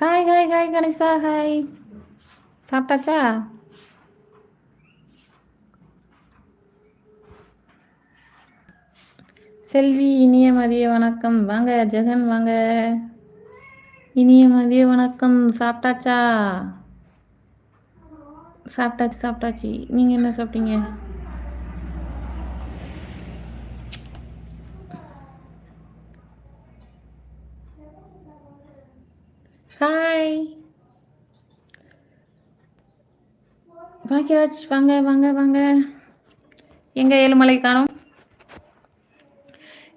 Hi hi hi Ganesha hi சாப்பிட்டாச்சா? செல்வி இனிய மதிய வணக்கம். வாங்க ஜெகன் வாங்க. இனிய மதிய வணக்கம். சாப்பிட்டாச்சா? சாப்பிட்டாச்சு சாப்பிட்டாச்சு. நீங்கள் என்ன சாப்பிட்டீங்க? ஹாய் பாக்கியராஜ் வாங்க வாங்க வாங்க. எங்க ஏழுமலை காணும்?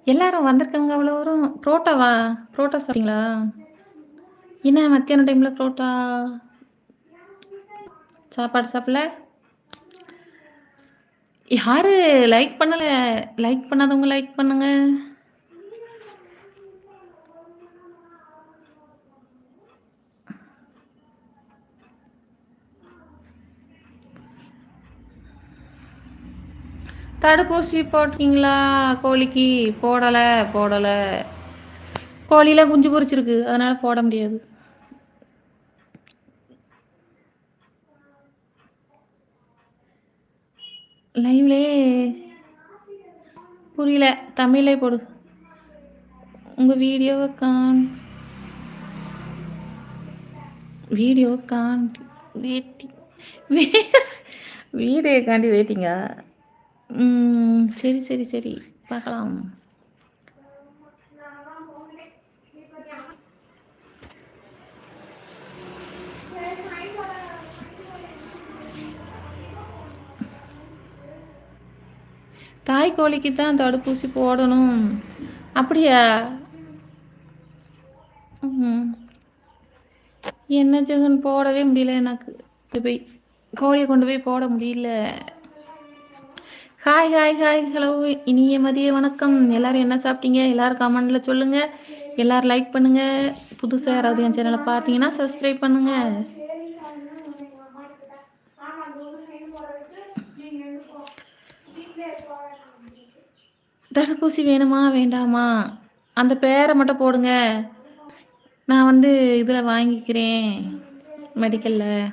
எல்லாரும் வந்திருக்கவங்க அவ்வளோ வரும் புரோட்டாவா புரோட்டா சாப்பிட்டீங்களா? என்ன மத்தியான டைமில் புரோட்டா? சாப்பாடு சாப்பிடல? யாரு லைக் பண்ணல? லைக் பண்ணாதவங்க லைக் பண்ணுங்க. தடுப்பூசி போட்டிருக்கீங்களா கோழிக்கு போடலை போடலை. கோழியில் குஞ்சு பொரிச்சிருக்கு அதனால் போட முடியாது. லைவ்லே புரியல தமிழே போடு. உங்கள் வீடியோவை கான் வீடியோ காண்டி வெயிட்டிங் வீடியோ காண்டி வெயிட்டிங்கா சரி சரி சரி. பார்க்கலாம். தாய் கோழிக்கு தான் தடுப்பூசி போடணும். அப்படியா? என்ன ஜெகன் போடவே முடியல எனக்கு. போய் கோழியை கொண்டு போய் போட முடியல. ஹாய் ஹாய் ஹாய் ஹலோ இனிய மதிய வணக்கம். எல்லாரும் என்ன சாப்பிட்டீங்க? எல்லாரும் கமெண்ட்ல சொல்லுங்க. எல்லாரும் லைக் பண்ணுங்க. புதுசாக யாராவது என் சேனலை பார்த்தீங்கன்னா சப்ஸ்கிரைப் பண்ணுங்க. தடுப்பூசி வேணுமா? வேண்டாமா? அந்த பேரை மட்டும் போடுங்க. நான் வந்து இதில் வாங்கிக்கிறேன். மெடிக்கலில்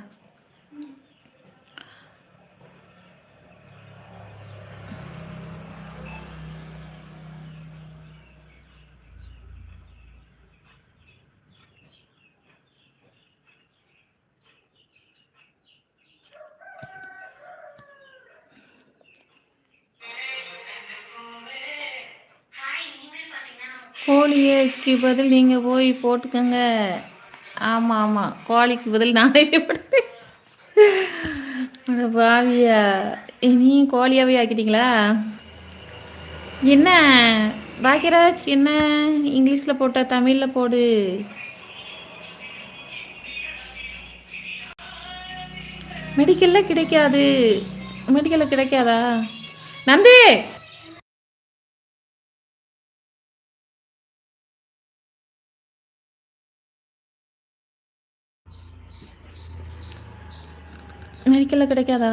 கோழிக்கு பதில் நீங்கள் போய் போட்டுக்கோங்க. ஆமாம் ஆமாம் கோழிக்கு பதில் நானே பாவியா. நீ கோழியாவே ஆக்கிட்டீங்களா? என்ன? பாக்கியராஜ் என்ன? இங்கிலீஷில் போட்ட தமிழில் போடு. மெடிக்கலில் கிடைக்காது. மெடிக்கலில் கிடைக்காதா? நந்தி! மெடிக்கலில் கிடைக்காதா?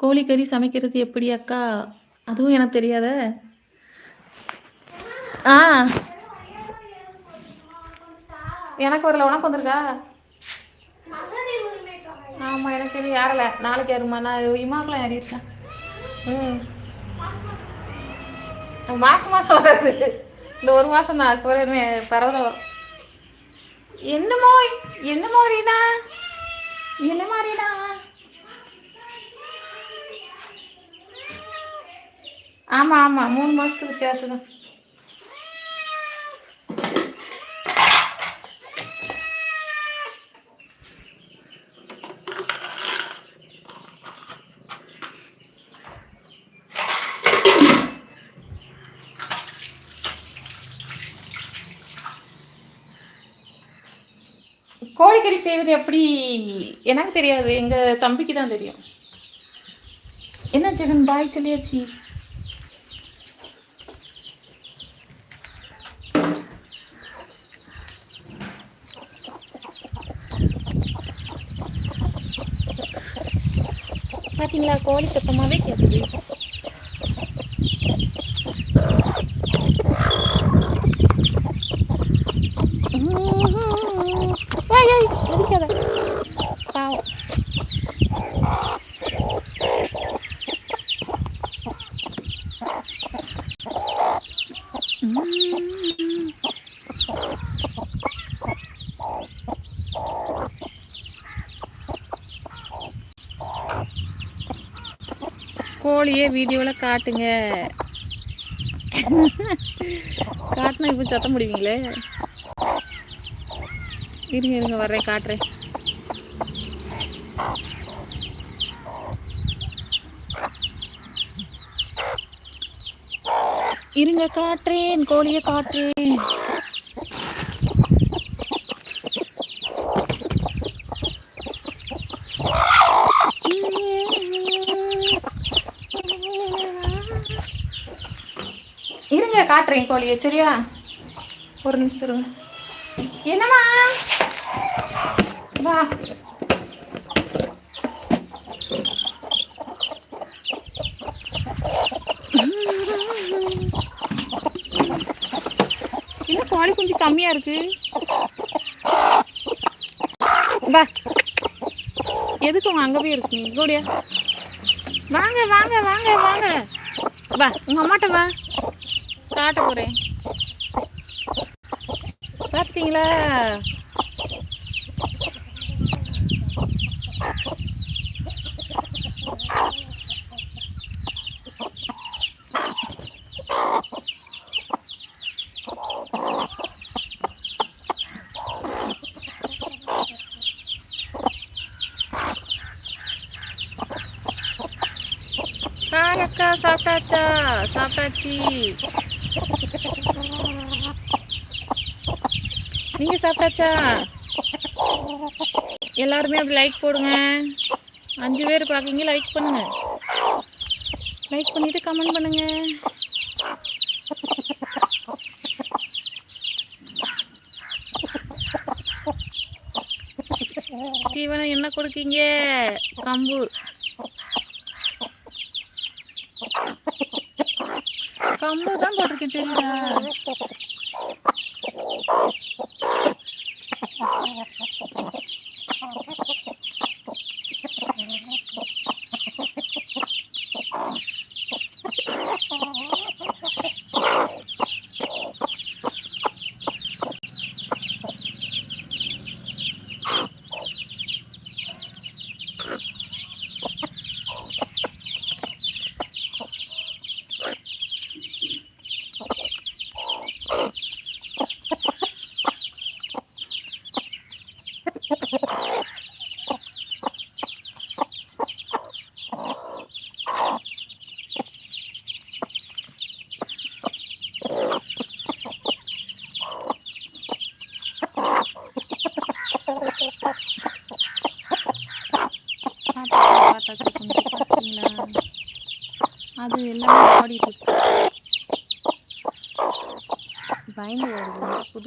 கோழிக்கறி சமைக்கிறது எப்படி அக்கா? அதுவும் எனக்கு தெரியாத. ஆ. எனக்கு வரல உனக்கு வந்திருக்கா ஆமாம் எனக்கு எதுவும் ஏறலை நாளைக்கு ஏறுமா நான் இமாக்கெலாம் ஏறியிருக்கேன். ம். மாசம் மாசம் வராது. இந்த ஒரு மாசம் தான் அதுக்கு வரும் பரவாயில்ல. வரும் என்னமோ என்னமோ ரீனா? என்னமா ரீனா? ஆமாம் ஆமாம் மூணு மாதத்துக்கு சேர்த்து தான் கோழிக்கறி செய்வது எப்படி? எனக்கு தெரியாது. எங்க தம்பிக்கு தான் தெரியும். என்ன ஜெகன் பாய் சொல்லியாச்சு? பாத்தீங்களா கோழி சத்தமாவே கேட்குது கோழியே வீடியோவில் காட்டுங்க. காட்டினா இப்போ சத்தம் முடிவீங்களே இருங்க இருங்க வர்றேன் காட்டுறேன். கோழியை காட்டுறேன் கோழியை காட்டுறேன் இருங்க காட்டுறேன் கோழியை சரியா? ஒரு நிமிஷம் என்னம்மா? வா என்ன கோழி கொஞ்சம் கம்மியா இருக்கு. வா. எதுக்கு உங்க அங்க போய் இருக்கு கூடியா வாங்க வாங்க வாங்க வாங்க. வா உங்க அம்மாட்ட வா. காட்ட போறேன். பார்த்தீங்களா ஹாய் அக்கா சாப்பிட்டாச்சா சாப்பிட்டாச்சு நீங்க சாப்பிட்டாச்சா? எல்லாருமே அப்படி லைக் போடுங்க. அஞ்சு பேர் பார்க்கீங்க லைக் பண்ணுங்க. லைக் பண்ணிட்டு கமெண்ட் பண்ணுங்க. தீவனம் என்ன கொடுக்கீங்க? கம்பு. கம்பு தான் போட்டிருக்கேன் தெரியுதா? பார்த்தாச்சு கொஞ்சம் பார்த்தீங்களா அது எல்லாமே ஓடிட்டு இருக்கு பயந்து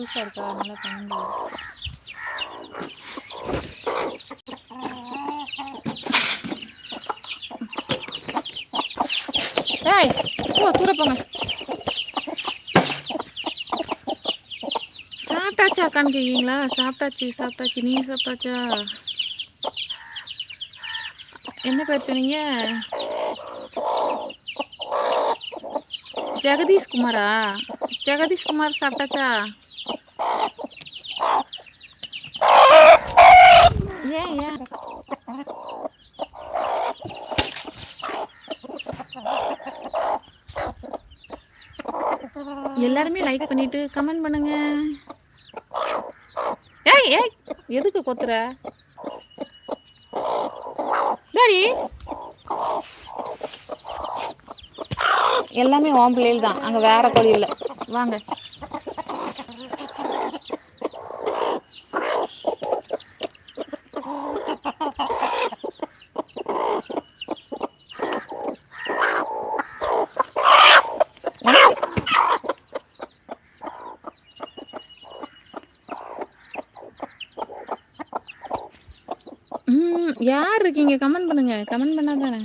புதுசாக இருக்கா அதனால கண்டு ஏய் ஓ தூர போங்க. சாப்பிட்டாச்சா அக்கான்னு கேட்குறீங்களா சாப்பிட்டாச்சு சாப்பிட்டாச்சு. நீங்கள் சாப்பிட்டாச்சா? என்ன பேர் சொன்னீங்க? ஜெகதீஷ் ஜெகதீஷ்குமார் ஜெகதீஷ் குமார் சாப்பிட்டாச்சா? எல்லாருமே லைக் பண்ணிட்டு கமெண்ட் பண்ணுங்க. ஏய் ஏய் எதுக்கு கொத்துற? டாடி எல்லாமே ஓம் பிள்ளைகள் தான். அங்கே வேற கோழி இல்லை. வாங்க ம், யார் இருக்கீங்க கமெண்ட் பண்ணுங்க. கமெண்ட் பண்ணாதானே தானே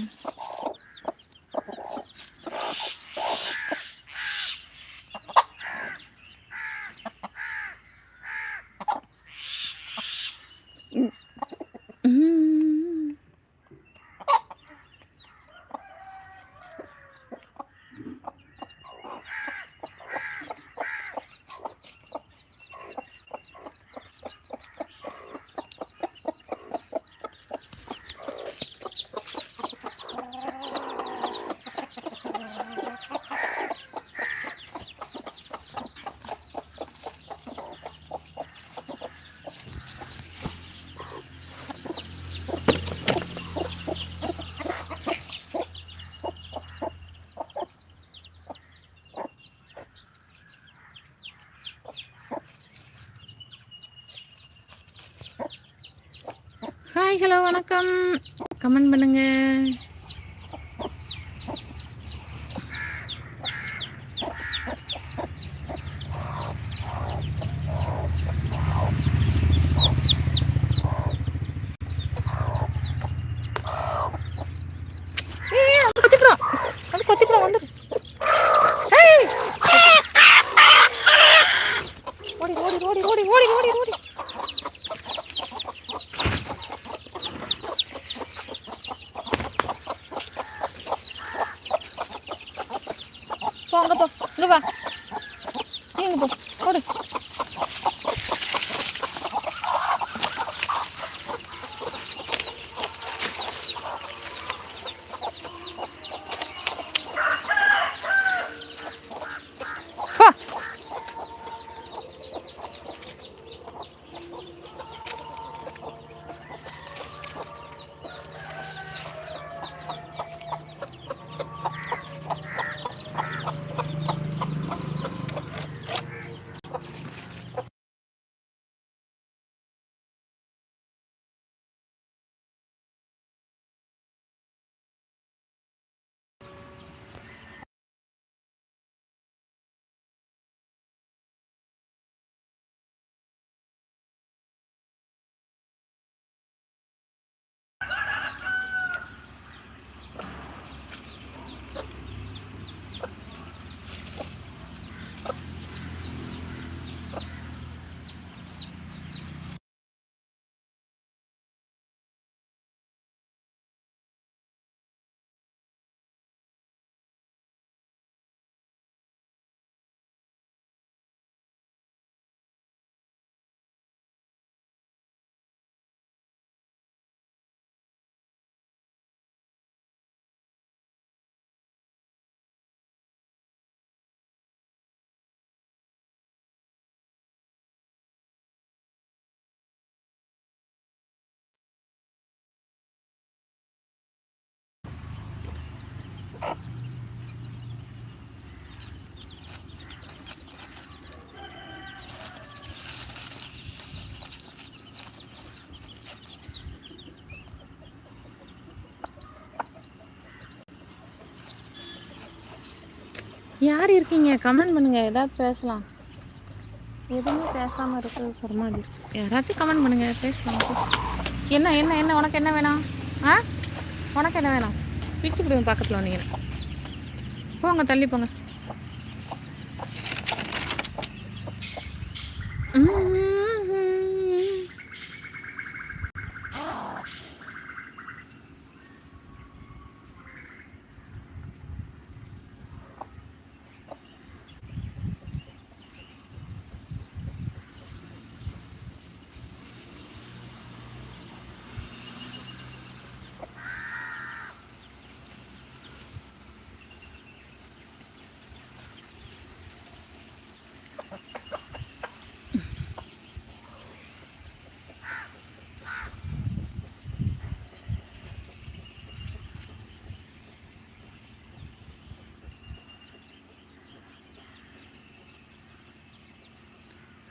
ம். ஹாய் ஹலோ வணக்கம். கமெண்ட் பண்ணுங்கள் ஏய், அது கொத்திப்புடும். அது கொத்திப்புடும், வந்துரு. ஏய். ஓடி ஓடி ஓடி ஓடி ஓடி ஓடி ஓடி போ அங்க போ இங்க வா நீ இங்க போ ஓடு யார் இருக்கீங்க? கமெண்ட் பண்ணுங்க. ஏதாவது பேசலாம். எதுவுமே பேசாமல் இருக்கு ஒரு மாதிரி யாராச்சும் கமெண்ட் பண்ணுங்க. பேசலாம். என்ன என்ன என்ன? உனக்கு என்ன வேணும்? ஆ? உனக்கு என்ன வேணும்? பிச்சு பிடிங்க பக்கத்தில் வந்தீங்கன்னா. போங்க தள்ளி போங்க.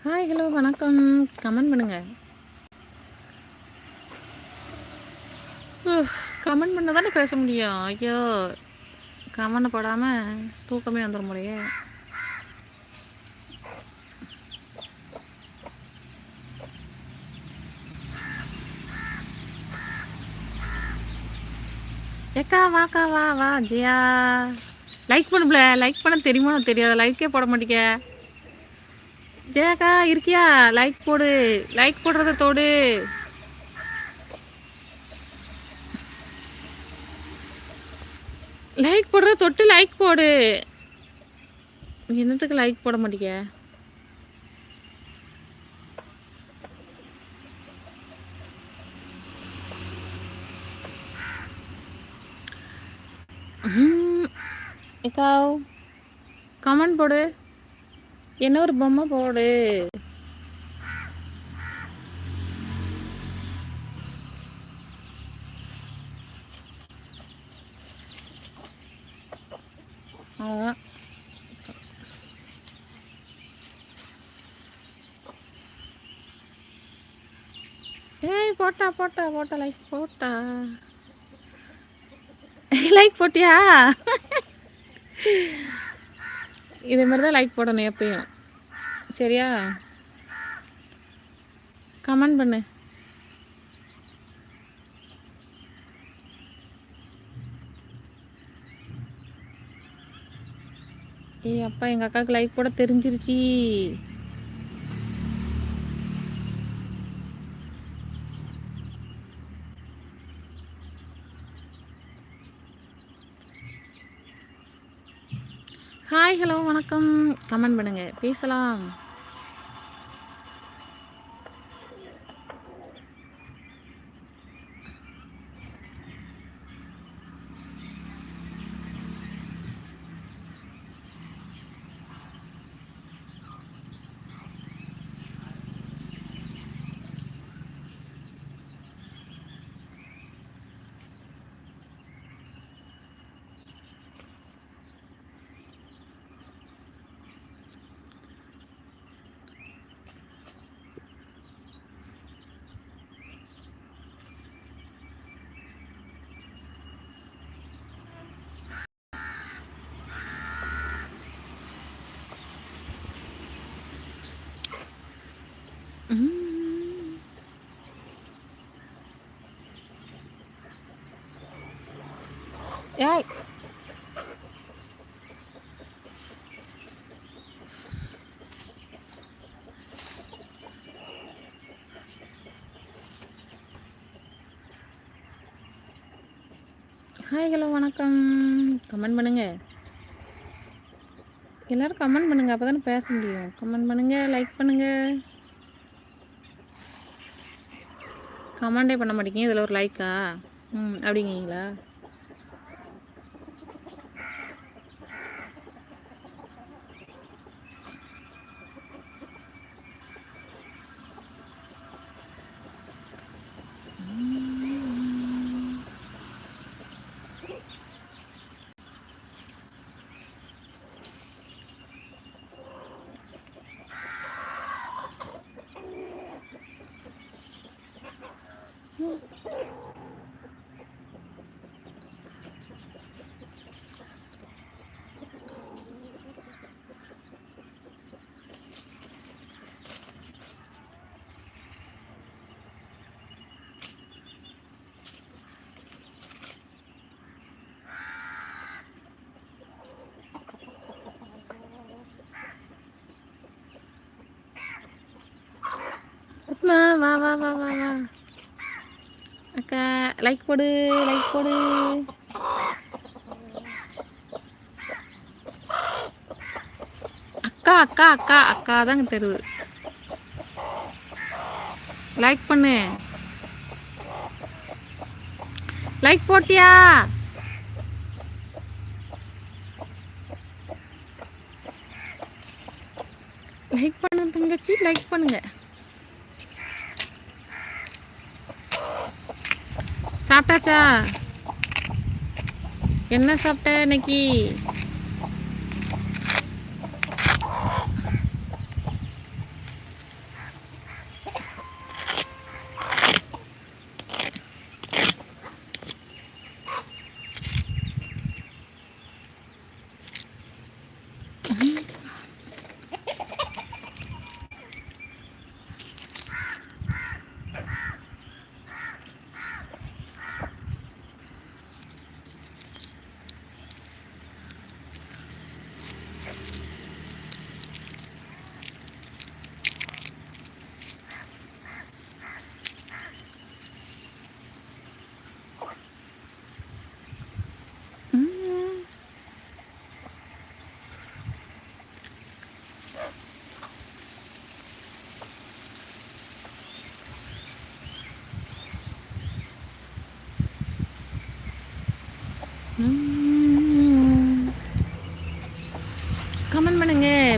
ஹாய் ஹலோ வணக்கம். கமெண்ட் பண்ணுங்க. கமெண்ட் பண்ண தானே பேச முடியும். ஐயோ கமெண்ட் போடாமல் தூக்கமே வந்துடும் போலயே. ஏக்கா வாக்கா வா வா ஜியா. லைக் பண்ணுப்ல லைக் பண்ண தெரியுமா? தெரியாது? லைக்கே போட மாட்டேங்க. ஜெயாக்கா இருக்கியா? லைக் போடு. லைக் போடுறத தோடு. லைக் போடுற தொட்டு லைக் போடு. என்னத்துக்கு லைக் போட மாட்டீங்க? கமெண்ட் போடு. என்ன ஒரு பொம்மை போடு. அவ்வளோதான் ஏய் போட்டா போட்டா போட்டா லைக் போட்டா. லைக் போட்டியா? இதே மாதிரி தான் லைக் போடணும் எப்பயும். சரியா? கமெண்ட் பண்ணு. ஏய் அப்பா எங்கள் அக்காவுக்கு லைக் போட தெரிஞ்சிருச்சு. ஹாய் ஹலோ வணக்கம். கமெண்ட் பண்ணுங்கள் பேசலாம் ம். ஏய் ஹாய் ஹலோ வணக்கம். கமெண்ட் பண்ணுங்க. எல்லோரும் கமெண்ட் பண்ணுங்க அப்போ தானே பேச முடியும். கமெண்ட் பண்ணுங்கள் லைக் பண்ணுங்கள் கமெண்டே பண்ண மாட்டேங்க? இதில் ஒரு லைக்கா ம் அப்படிங்கிறீங்களா? வா வா வா வா வா. அக்கா லைக் போடு லைக் போடு. அக்கா அக்கா அக்கா அக்கா தாங்க தெருவு. லைக் பண்ணு. லைக் போட்டியா? லைக் பண்ணு தங்கச்சி லைக் பண்ணுங்க. சாப்பிட்டாச்சா? என்ன சாப்பிட்ட இன்னைக்கு?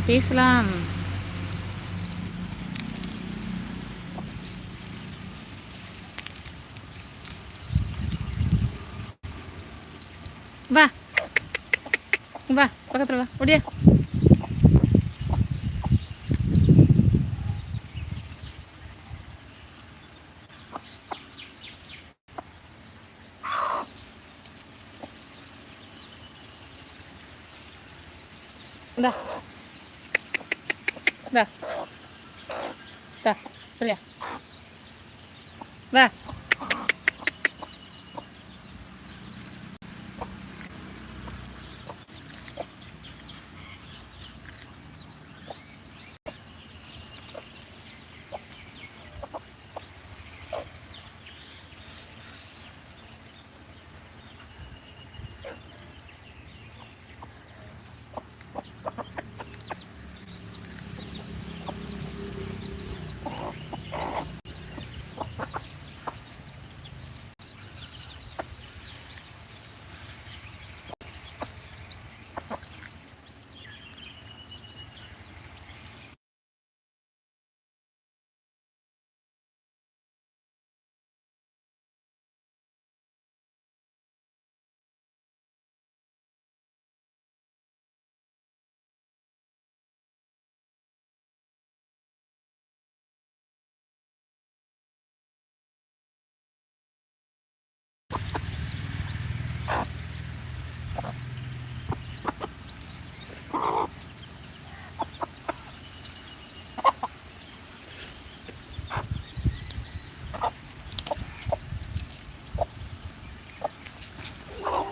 பேசலாம். வா. வா பக்கத்தில் வா. ஒடியா இந்தா வா வா சொல்லியா வா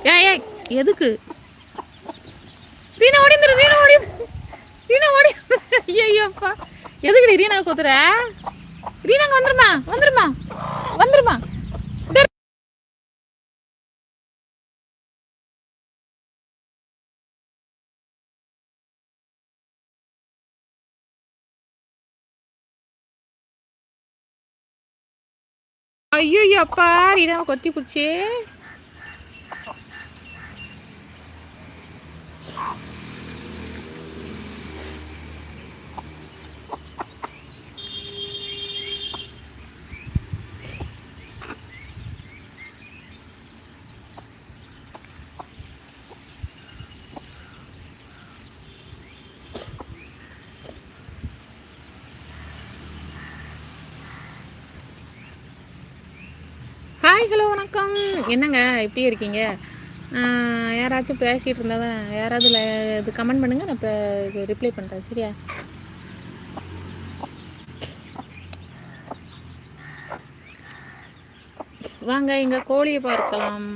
ஏய் ஏய் எதுக்கு? ரீனா ஓடிந்துரு ரீனா ஓடி ரீனா ஓடி ஐயோப்பா எதுக்குடி ரீனா கொத்துற? ரீனாங்க வந்துருமா வந்துருமா வந்துருமா. ஐயோ அப்பா ரீனாவை கொத்தி பிடிச்சி ஹாய் ஹலோ வணக்கம். என்னங்க எப்படி இருக்கீங்க? யாராச்சும் பேசிகிட்டு இருந்தால் தான் யாராவது இது கமெண்ட் பண்ணுங்கள் நான் இப்போ ரிப்ளை பண்ணுறேன் சரியா? வாங்க இங்கே கோழியை பார்க்கலாம்.